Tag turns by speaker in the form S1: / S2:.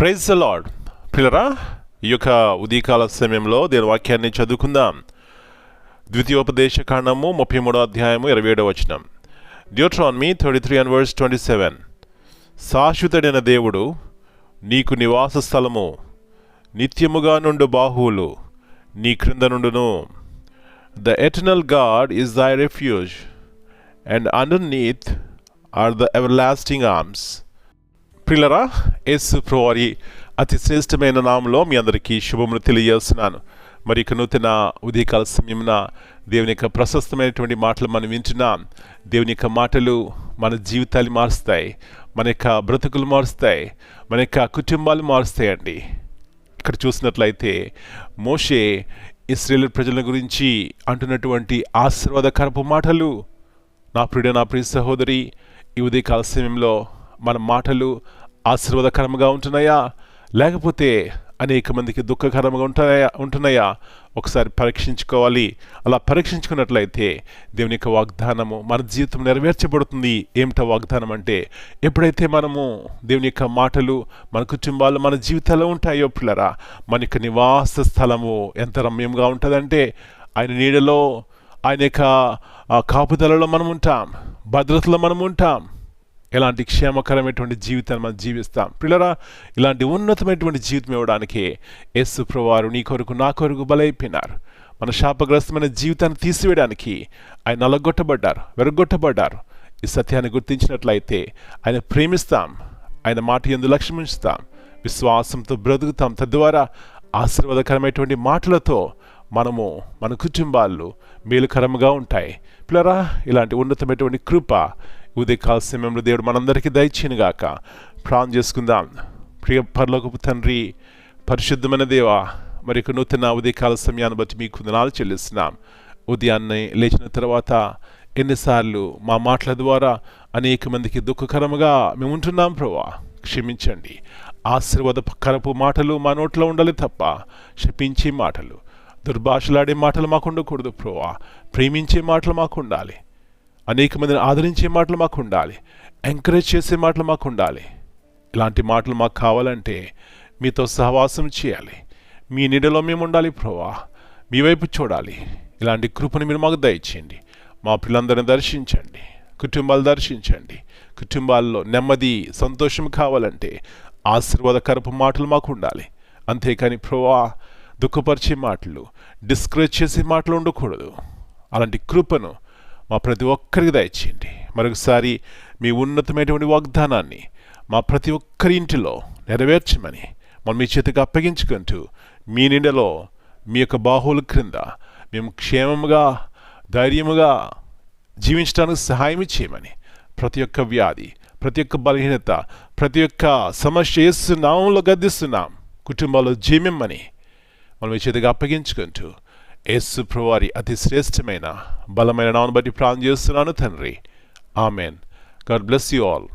S1: Praise the lord పిల్లరా ఈ యొక్క ఉదయకాల సమయంలో దేని వాక్యాన్ని చదువుకుందాం. ద్వితీయోపదేశ కాండము ముప్పై మూడో అధ్యాయము ఇరవై ఏడో వచనం. Deuteronomy thirty three and verse twenty seven శాశ్వతుడైన దేవుడు నీకు నివాస స్థలము నిత్యముగా నుండు బాహువులు నీ క్రింద నుండును. The eternal God is thy refuge and underneath are the everlasting arms ప్రిలరా యేసు ప్రభువారి అతి శ్రేష్టమైన నామంలో మీ అందరికీ శుభములు తెలియజేస్తున్నాను. మరి ఇక నూతన ఉదయకాల సమయమున దేవుని యొక్క ప్రశస్తమైనటువంటి మాటలు మనం వింటున్నాం దేవుని యొక్క మాటలు మన జీవితాలు మారుస్తాయి మన యొక్క బ్రతుకులు మారుస్తాయి మన యొక్క కుటుంబాలు మారుస్తాయండి. ఇక్కడ చూసినట్లయితే మోషే ఇస్రేల్ ప్రజల గురించి అంటున్నటువంటి ఆశీర్వాదకరపు మాటలు. నా ప్రియుడ నా ప్రియ సహోదరి ఈ ఉదయకాల సమయంలో మన మాటలు ఆశీర్వాదకరంగా ఉంటున్నాయా? లేకపోతే అనేక మందికి దుఃఖకరంగా ఉంటున్నాయా ఉంటున్నాయా? ఒకసారి పరీక్షించుకోవాలి. అలా పరీక్షించుకున్నట్లయితే దేవుని యొక్క వాగ్దానము మన జీవితం నెరవేర్చబడుతుంది. ఏమిటో వాగ్దానం అంటే ఎప్పుడైతే మనము దేవుని యొక్క మాటలు మన కుటుంబాలు మన జీవితాల్లో ఉంటాయో పిల్లరా మన యొక్క నివాస స్థలము ఎంత రమ్యంగా ఉంటుందంటే ఆయన నీడలో ఆయన యొక్క కాపుదలలో మనం ఉంటాం భద్రతలో మనం ఉంటాం ఎలాంటి క్షేమకరమైనటువంటి జీవితాన్ని మనం జీవిస్తాం. పిల్లరా ఇలాంటి ఉన్నతమైనటువంటి జీవితం ఇవ్వడానికి యేసు ప్రభువారు నీ కొరకు నా కొరకు బలైపోయినారు. మన శాపగ్రస్తమైన జీవితాన్ని తీసివేయడానికి ఆయన నలగొట్టబడ్డారు వెరగొట్టబడ్డారు. ఈ సత్యాన్ని గుర్తించినట్లయితే ఆయన ప్రేమిస్తాం ఆయన మాట ఎందు లక్ష్యం విశ్వాసంతో బ్రతుకుతాం. తద్వారా ఆశీర్వాదకరమైనటువంటి మాటలతో మనము మన కుటుంబాలు మేలుకరంగా ఉంటాయి. పిల్లరా ఇలాంటి ఉన్నతమైనటువంటి కృప ఉదయకాల సమయంలో దేవుడు మనందరికీ దయచేయనుగాక. ప్రాణం చేసుకుందాం. ప్రియ పర్లోకపు తండ్రి పరిశుద్ధమైన దేవా మరి నూతన ఉదయకాల సమయాన్ని బట్టి మీకు వందనాలు చెల్లిస్తున్నాం. ఉదయాన్నే లేచిన తర్వాత ఎన్నిసార్లు మా మాటల ద్వారా అనేక మందికి దుఃఖకరముగా మేము ఉంటున్నాం ప్రభా క్షమించండి. ఆశీర్వాదకరపు మాటలు మా నోట్లో ఉండాలి తప్ప శపించే మాటలు దుర్భాషలాడే మాటలు మాకు ఉండకూడదు ప్రోవా ప్రేమించే మాటలు మాకు ఉండాలి. అనేక మందిని ఆదరించే మాటలు మాకు ఉండాలి. ఎంకరేజ్ చేసే మాటలు మాకు ఉండాలి. ఇలాంటి మాటలు మాకు కావాలంటే మీతో సహవాసం చేయాలి. మీ నీడలో మేము ఉండాలి ప్రభా మీ వైపు చూడాలి. ఇలాంటి కృపను మీరు మాకు దయచేయండి. మా పిల్లలందరిని దర్శించండి. కుటుంబాలు దర్శించండి. కుటుంబాల్లో నెమ్మది సంతోషం కావాలంటే ఆశీర్వాదకరపు మాటలు మాకు ఉండాలి. అంతేకాని ప్రభా దుఃఖపరిచే మాటలు డిస్కరేజ్ చేసే మాటలు ఉండకూడదు. అలాంటి కృపను మా ప్రతి ఒక్కరికి దయచేయండి. మరొకసారి మీ ఉన్నతమైనటువంటి వాగ్దానాన్ని మా ప్రతి ఒక్కరి ఇంటిలో నెరవేర్చమని మనం మీ చేతికి అప్పగించుకుంటూ మీ నిండలో మీ యొక్క బాహువుల క్రింద మేము క్షేమముగా ధైర్యముగా జీవించడానికి సహాయం చేయమని ప్రతి ఒక్క వ్యాధి ప్రతి ఒక్క బలహీనత ప్రతి ఒక్క సమస్య వేస్తున్నాంలో గద్దిస్తున్నాం. కుటుంబాల్లో జీవిమ్మని మనం ఈ చేతిగా అప్పగించుకుంటూ యేసు ప్రభువారి అతి శ్రేష్టమైన బలమైన నామను బట్టి ప్రాణం చేస్తున్నాను తండ్రి. Amen. God bless you all.